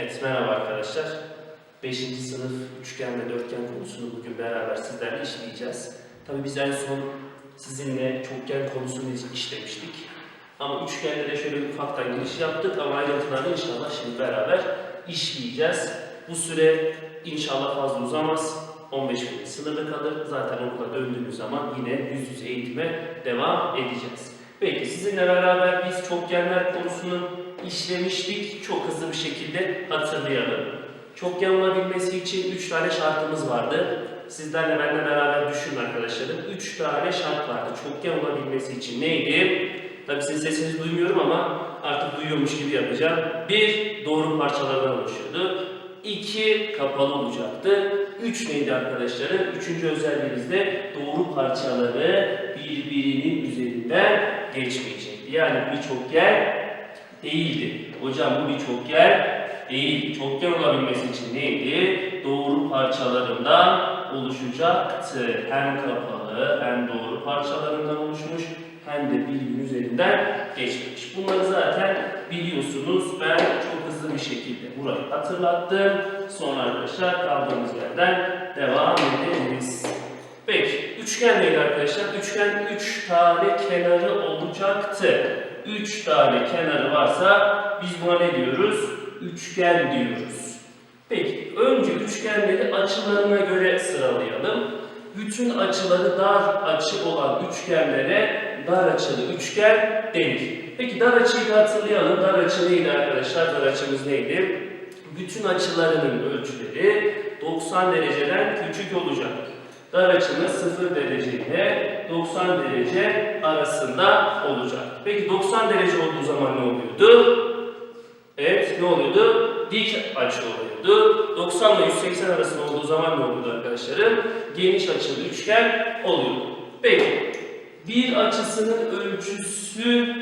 Evet merhaba arkadaşlar. 5. sınıf üçgen ve dörtgen konusunu bugün beraber sizlerle işleyeceğiz. Tabii biz en son sizinle çokgen konusunu işlemiştik. Ama üçgenlere şöyle bir ufaktan giriş yaptık ama ayrıntılarını inşallah şimdi beraber işleyeceğiz. Bu süre inşallah fazla uzamaz. 15 gün sınırlı kalır. Zaten okula döndüğümüz zaman yine yüz yüze eğitime devam edeceğiz. Peki sizinle beraber biz çokgenler konusunu işlemiştik. Çok hızlı bir şekilde hatırlayalım. Çokgen olabilmesi için 3 tane şartımız vardı. Sizlerle benimle beraber düşünün arkadaşlarım. 3 tane şart vardı. Çokgen olabilmesi için neydi? Tabii sizin sesinizi duymuyorum ama artık duyuyormuş gibi yapacağım. Bir, doğru parçalardan oluşuyordu. İki, kapalı olacaktı. Üç neydi arkadaşlarım? Üçüncü özelliğimizde doğru parçaları birbirinin üzerinden geçmeyecekti. Yani bu bir çokgen değildi. Hocam bu bir çokgen değil. Çokgen olabilmesi için neydi? Doğru parçalarından oluşacaktı. Hem kapalı hem doğru parçalarından oluşmuş hem de birbirinin üzerinden geçmiş. Bunları zaten biliyorsunuz. Ben bir şekilde burayı hatırlattım. Sonra arkadaşlar kaldığımız yerden devam ederiz. Peki, üçgen neydi arkadaşlar? Üçgen 3 tane kenarı olacaktı. 3 tane kenarı varsa biz buna ne diyoruz? Üçgen diyoruz. Peki, önce üçgenleri açılarına göre sıralayalım. Bütün açıları dar açı olan üçgenlere dar açılı üçgen denir. Peki dar açıyı da hatırlayalım. Dar açı neydi arkadaşlar? Dar açımız neydi? Bütün açılarının ölçüleri 90 dereceden küçük olacak. Dar açımız 0 derece ile 90 derece arasında olacak. Peki 90 derece olduğu zaman ne oluyordu? Evet ne oluyordu? Dik açı oluyordu. 90 ile 180 arasında olduğu zaman ne oluyordu arkadaşlarım? Geniş açılı üçgen oluyordu. Peki bir açısının ölçüsü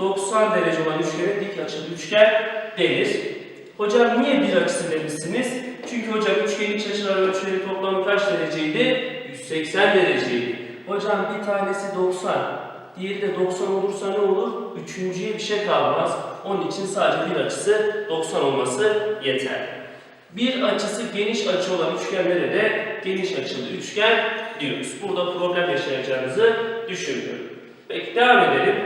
90 derece olan üçgene dik açılı üçgen denir. Hocam niye bir açısı demişsiniz? Çünkü hocam üçgenin iç açılar ölçüleri toplamı kaç dereceydi? 180 dereceydi. Hocam bir tanesi 90, diğeri de 90 olursa ne olur? Üçüncüye bir şey kalmaz. Onun için sadece bir açısı 90 olması yeter. Bir açısı geniş açı olan üçgenlere de geniş açılı üçgen diyoruz. Burada problem yaşayacağınızı düşünmüyorum. Peki devam edelim.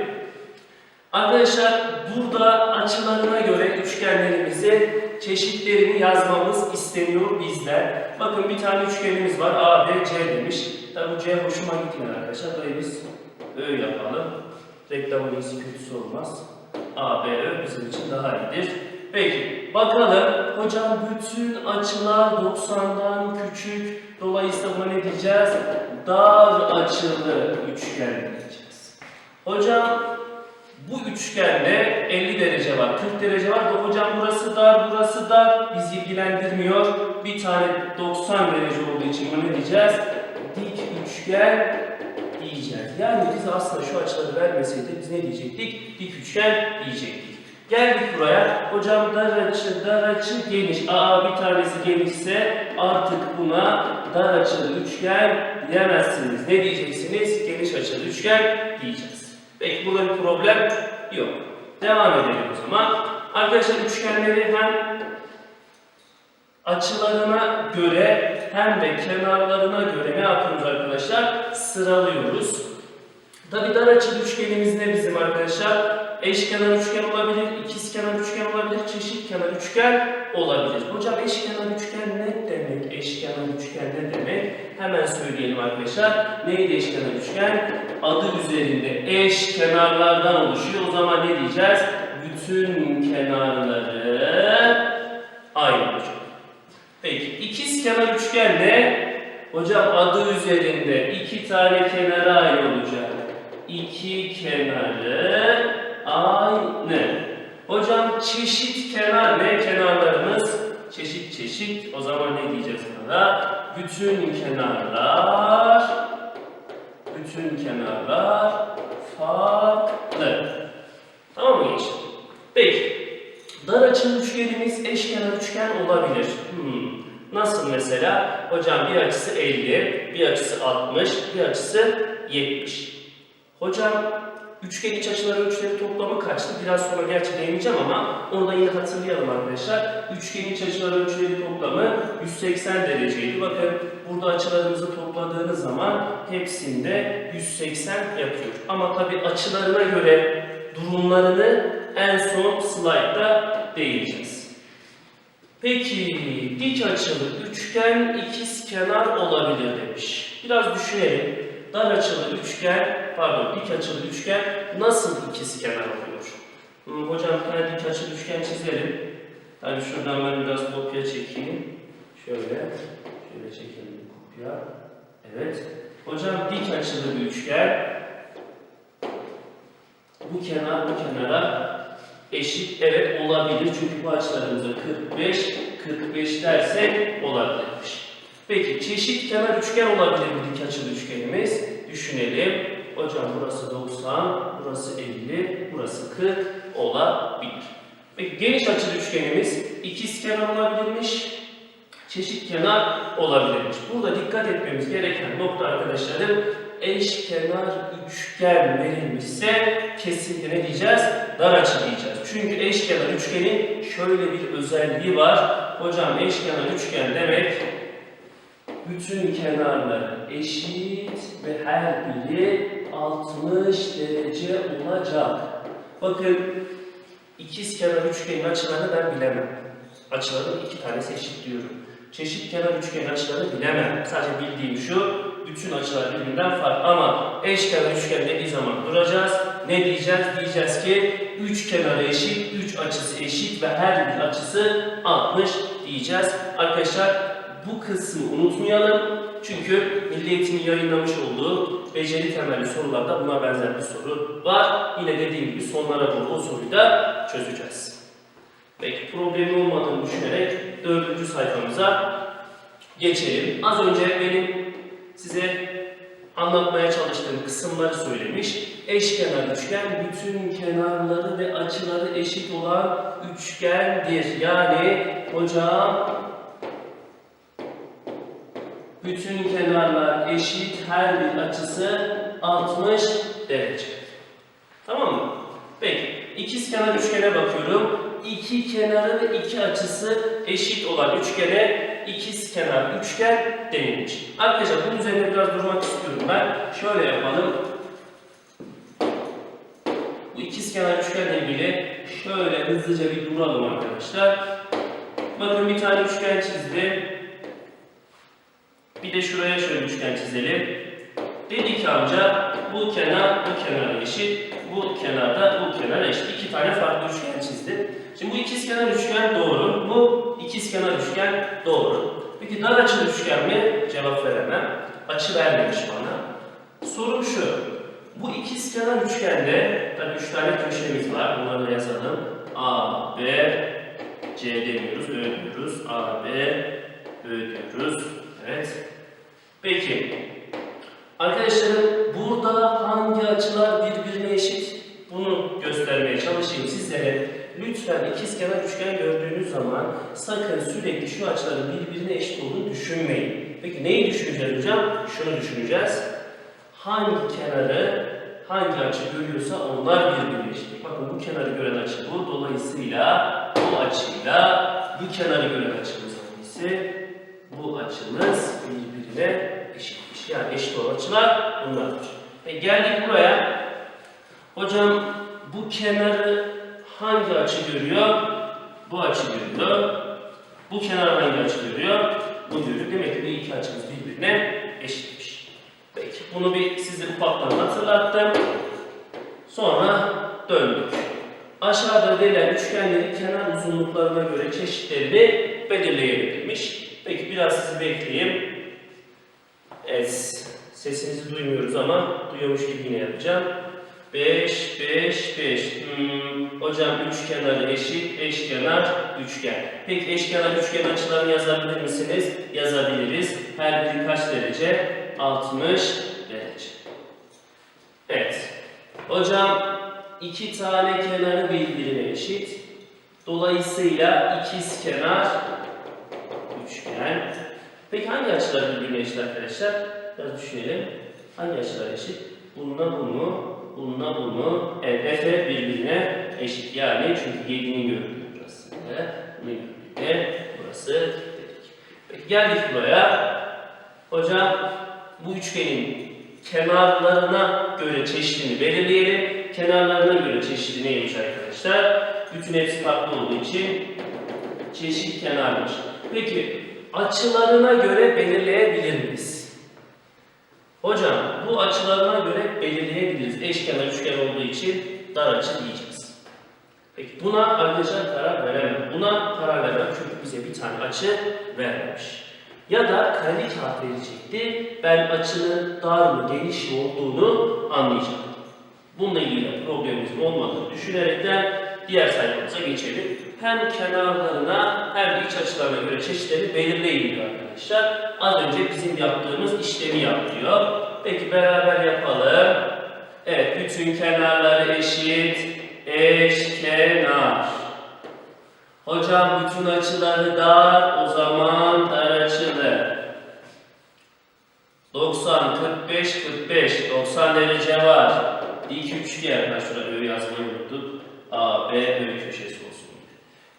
Arkadaşlar burada açılarına göre üçgenlerimizi çeşitlerini yazmamız isteniyor bizden. Bakın bir tane üçgenimiz var. A, B, C demiş. Tabi bu C hoşuma gitmedi arkadaşlar. Burayı biz Ö yapalım. Reklamın iyisi kötüsü olmaz. A, B, Ö bizim için daha iyidir. Peki bakalım hocam bütün açılar 90'dan küçük. Dolayısıyla buna ne diyeceğiz? Dar açılı üçgen diyeceğiz. Hocam bu üçgende 50 derece var, 40 derece var. Da hocam burası dar, burası dar. Bizi ilgilendirmiyor. Bir tane 90 derece olduğu için buna ne diyeceğiz? Dik üçgen diyeceğiz. Yani bize aslında şu açıları vermeseydi biz ne diyecektik? Dik üçgen diyecektik. Geldik buraya. Hocam dar açı, dar açı geniş. Aa bir tanesi genişse artık buna dar açılı üçgen diyemezsiniz. Ne diyeceksiniz? Geniş açılı üçgen diyeceğiz. Peki burada bir problem yok. Devam edelim o zaman. Arkadaşlar üçgenleri hem açılarına göre hem de kenarlarına göre ne yapıyoruz arkadaşlar? Sıralıyoruz. Tabi dar açılı üçgenimiz ne bizim arkadaşlar? Eşkenar üçgen olabilir, ikizkenar üçgen olabilir, çeşitkenar üçgen olabilir. Hocam eşkenar üçgen ne demek? Eşkenar üçgen ne demek? Hemen söyleyelim arkadaşlar. Neydi eşkenar üçgen? Adı üzerinde eş kenarlardan oluşuyor. O zaman ne diyeceğiz? Bütün kenarları aynı olacak. Peki ikiz kenar üçgen ne? Hocam adı üzerinde iki tane kenarı aynı olacak. İki kenarı aynı. Hocam çeşit kenar ne? Kenarlarımız çeşit çeşit. O zaman ne diyeceğiz buna? Bütün kenarlar bütün kenarlar farklı. Tamam mı gençler? Peki. Dar açılı üçgenimiz eşkenar üçgen olabilir. Hmm. Nasıl mesela? Hocam bir açısı 50, bir açısı 60, bir açısı 70. Hocam üçgen iç açıları ölçüleri toplamı kaçtı? Biraz sonra gerçi değineceğim ama onu da yine hatırlayalım arkadaşlar. Üçgen iç açıları ölçüleri toplamı 180 dereceydi. Bakın burada açılarımızı topladığınız zaman hepsinde 180 yapıyor. Ama tabii açılarına göre durumlarını en son slaytta değineceğiz. Peki dik açılı üçgen ikiz kenar olabilir demiş. Biraz düşünelim. Dar açılı üçgen, pardon dik açılı üçgen nasıl ikiz kenar oluyor? Hmm, hocam bir dik açılı üçgen çizelim. Tabii şuradan ben biraz kopya çekeyim. Şöyle, şöyle çekelim kopya. Evet. Hocam dik açılı bir üçgen. Bu kenar bu kenara eşit evet olabilir. Çünkü bu açılarımıza 45, 45 dersek olabilirmiş. Peki çeşit kenar üçgen olabilir mi dik açılı üçgenimiz? Düşünelim. Hocam burası 90, burası 50, burası 40 olabilir. Peki geniş açılı üçgenimiz ikiz kenar olabilirmiş, çeşit kenar olabilirmiş. Burada dikkat etmemiz gereken nokta arkadaşlarım eşkenar üçgen verilmişse kesinlikle ne diyeceğiz? Dar açı diyeceğiz. Çünkü eşkenar üçgenin şöyle bir özelliği var. Hocam eşkenar üçgen demek bütün kenarları eşit ve her biri 60 derece olacak. Bakın ikiz kenar üçgenin açılarını ben bilemem. Açıların iki tanesi eşit diyorum. Çeşit kenar üçgen açıları bilemem. Sadece bildiğim şu, bütün açılar birbirinden farklı ama eşkenar üçgen dediği zaman duracağız. Ne diyeceğiz? Diyeceğiz ki üç kenarı eşit, üç açısı eşit ve her bir açısı 60 diyeceğiz. Arkadaşlar bu kısmı unutmayalım. Çünkü Milli Eğitim'in yayınlamış olduğu beceri temelli sorularda buna benzer bir soru var. Yine dediğim gibi sonlara doğru o soruyu da çözeceğiz. Peki problemi olmadığını düşünerek dördüncü sayfamıza geçelim. Az önce benim size anlatmaya çalıştığım kısımları söylemiş. Eşkenar üçgen bütün kenarları ve açıları eşit olan üçgendir. Yani hocam bütün kenarlar eşit, her bir açısı 60 derece. Tamam mı? Peki, ikiz kenar üçgene bakıyorum. İki kenarı ve iki açısı eşit olan üçgene ikiz kenar üçgen denilmiş. Arkadaşlar bunun üzerine biraz durmak istiyorum ben. Şöyle yapalım. Bu ikiz kenar üçgenle ilgili şöyle hızlıca bir duralım arkadaşlar. Bakın bir tane üçgen çizdim. Bir de şuraya şöyle üçgen çizelim. Dedi ki amca bu kenar bu kenar eşit, bu kenarda bu kenar eşit. İki tane farklı üçgen çizdim. Şimdi bu ikizkenar üçgen doğru, bu ikizkenar üçgen doğru. Peki dar açılı üçgen mi? Cevap veremem. Açı vermemiş bana. Sorum şu. Bu ikizkenar üçgende tabii üç tane köşemiz var. Bunları da yazalım. A, B, C demiyoruz, Ö diyoruz. A, B, Ö diyoruz. Evet. Peki. Arkadaşlarım burada hangi açılar birbirine eşit? Bunu göstermeye çalışayım sizlere. Lütfen ikizkenar üçgen gördüğünüz zaman sakın sürekli şu açıların birbirine eşit olduğunu düşünmeyin. Peki neyi düşüneceğiz hocam? Şunu düşüneceğiz. Hangi kenarı hangi açı görüyorsa onlar birbirine eşit. Bakın bu kenarı gören açı bu. Dolayısıyla bu açıyla bu kenarı gören açımız hangisi? Bu açımız birbirine eşitmiş. Yani eşit olan açılar bunlardır. E geldik buraya. Hocam bu kenarı hangi açı görüyor? Bu açı görüyor. Bu kenar hangi açı görüyor? Bu görüyor. Demek ki bu iki açımız birbirine eşitmiş. Peki bunu bir size ufaktan hatırlattım. Sonra döndük. Aşağıda verilen üçgenlerin kenar uzunluklarına göre çeşitlerini belirleyebilirmiş. Peki biraz sizi bekleyeyim. Evet, sesinizi duymuyoruz ama duyuyormuş gibi yine yapacağım. 5, 5, 5. Hmm, hocam üç kenarı eşit, eşkenar üçgen. Peki eşkenar üçgen açılarını yazabilir misiniz? Yazabiliriz. Her biri kaç derece? 60 derece. Evet. Hocam iki tane kenarı birbirine eşit. Dolayısıyla ikiz kenar üçgen. Peki hangi açılar birbirine eşit arkadaşlar? Biraz düşünelim. Hangi açılar eşit? Bununla bu mu? Bununla bunu. F birbirine eşit. Yani çünkü 7'nin gördüğü burası. Bunun gördüğü de burası dedik. Peki geldik buraya. Hocam bu üçgenin kenarlarına göre çeşidini belirleyelim. Kenarlarına göre çeşidi neymiş arkadaşlar? Bütün hepsi farklı olduğu için çeşit kenarmış. Peki açılarına göre belirleyebilir miyiz? Hocam bu açılarına göre belirleyebiliriz. Eşkenar üçgen olduğu için dar açı diyeceğiz. Peki buna arkadaşlar karar veremem. Buna karar veremem çünkü bize bir tane açı vermemiş. Ya da kareli kağıt verecekti. Ben açının dar mı geniş mi olduğunu anlayacaktım. Bununla ilgili problemimiz olmadığını düşünerekten diğer sayfamıza geçelim. Hem kenarlarına hem de iç açılarına göre çeşitleri belirleyin diyor arkadaşlar. Az önce bizim yaptığımız işlemi yap diyor. Peki beraber yapalım. Evet, bütün kenarları eşit, eşkenar. Hocam bütün açıları dar, o zaman dar açılı. 90, 45, 45, 90 derece var. Dik üçgen, ben şurada böyle yazmayı unuttum. A, B, böyle köşesi.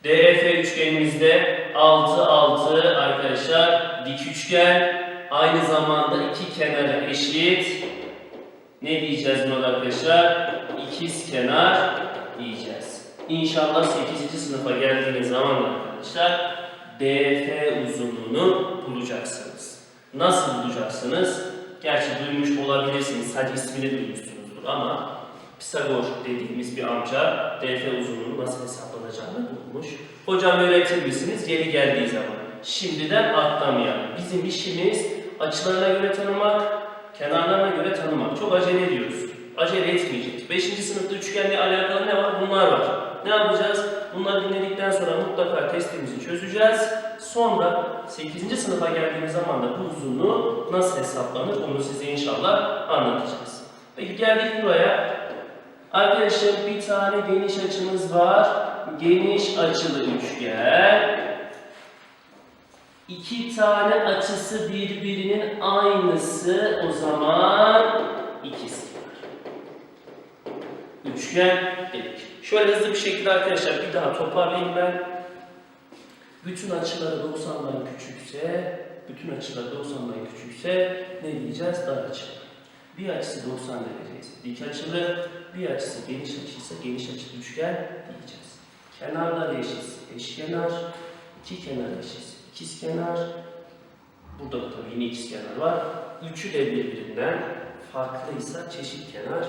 DF üçgenimizde 6, 6 arkadaşlar dik üçgen. Aynı zamanda iki kenarı eşit. Ne diyeceğiz buna arkadaşlar? İkiz kenar diyeceğiz. İnşallah 8. sınıfa geldiğiniz zaman arkadaşlar DF uzunluğunu bulacaksınız. Nasıl bulacaksınız? Gerçi duymuş olabilirsiniz, sadece ismini duymuşsunuzdur ama Pisagor dediğimiz bir amca DF uzunluğunu nasıl hesaplanacağını bulmuş. Hocam öğretir misiniz? Yeri geldiği zaman. Şimdiden atlamayalım. Bizim işimiz açılarına göre tanımak, kenarlarına göre tanımak. Çok acele ediyoruz. Acele etmeyeceğiz. 5. sınıfta üçgenle alakalı ne var? Bunlar var. Ne yapacağız? Bunları dinledikten sonra mutlaka testimizi çözeceğiz. Sonra 8. sınıfa geldiğimiz zaman da bu uzunluğu nasıl hesaplanır onu size inşallah anlatacağız. Peki geldik buraya. Arkadaşlar bir tane geniş açımız var. Geniş açılı üçgen. İki tane açısı birbirinin aynısı o zaman ikisi. Üçgen dedik. Şöyle hızlı bir şekilde arkadaşlar bir daha toparlayayım ben. Bütün açıları 90'dan küçükse, bütün açılar 90'dan küçükse ne diyeceğiz? Dar açı. Bir açısı 90 derece dik açılı, bir açısı geniş açıysa geniş açılı üçgen diyeceğiz. Kenarlar eşit, eşkenar, iki kenar eşit, ikizkenar. Burada da tabii yine ikizkenar var. Üçü de birbirinden farklıysa çeşit kenar